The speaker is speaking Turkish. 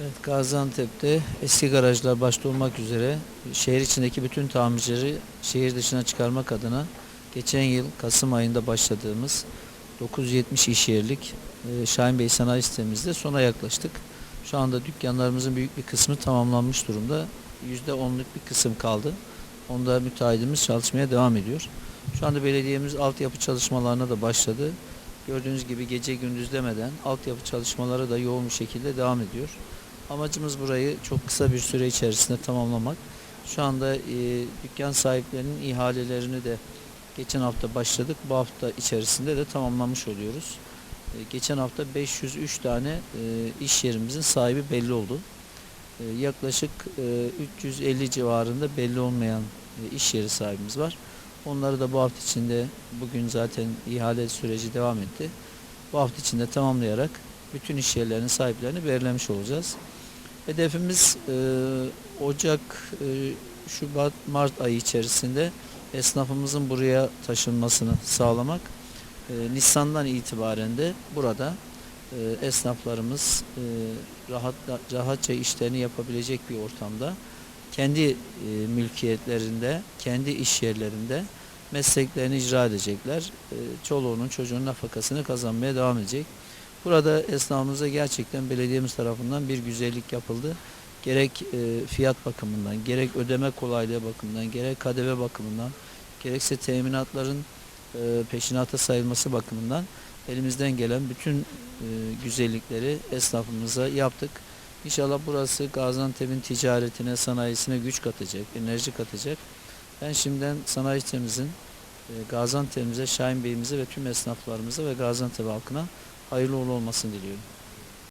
Evet, Gaziantep'te eski garajlar başta olmak üzere şehir içindeki bütün tamircileri şehir dışına çıkarmak adına geçen yıl Kasım ayında başladığımız 970 iş yerlik e, Şahin Bey Sanayi Sitemizde sona yaklaştık. Şu anda dükkanlarımızın büyük bir kısmı tamamlanmış durumda. %10'luk bir kısım kaldı. Onda müteahhitimiz çalışmaya devam ediyor. Şu anda belediyemiz altyapı çalışmalarına da başladı. Gördüğünüz gibi gece gündüz demeden altyapı çalışmaları da yoğun bir şekilde devam ediyor. Amacımız burayı çok kısa bir süre içerisinde tamamlamak. Şu anda e, dükkan sahiplerinin ihalelerini de geçen hafta başladık. Bu hafta içerisinde de tamamlamış oluyoruz. E, geçen hafta 503 tane e, iş yerimizin sahibi belli oldu. E, yaklaşık e, 350 civarında belli olmayan e, iş yeri sahibimiz var. Onları da bu hafta içinde bugün zaten ihale süreci devam etti. Bu hafta içinde tamamlayarak bütün iş yerlerinin sahiplerini belirlemiş olacağız. Hedefimiz e, Ocak, e, Şubat, Mart ayı içerisinde esnafımızın buraya taşınmasını sağlamak. E, Nisan'dan itibaren de burada e, esnaflarımız e, rahat, rahatça işlerini yapabilecek bir ortamda kendi e, mülkiyetlerinde, kendi iş yerlerinde mesleklerini icra edecekler. E, çoluğunun çocuğunun nafakasını kazanmaya devam edecek. Burada esnafımıza gerçekten belediyemiz tarafından bir güzellik yapıldı. Gerek e, fiyat bakımından, gerek ödeme kolaylığı bakımından, gerek KDV bakımından, gerekse teminatların peşinata sayılması bakımından elimizden gelen bütün güzellikleri esnafımıza yaptık. İnşallah burası Gaziantep'in ticaretine, sanayisine güç katacak, enerji katacak. Ben şimdiden sanayi sitemizin e, Gaziantep'imize, Şahin Bey'imize ve tüm esnaflarımıza ve Gaziantep halkına hayırlı uğurlu olmasını diliyorum.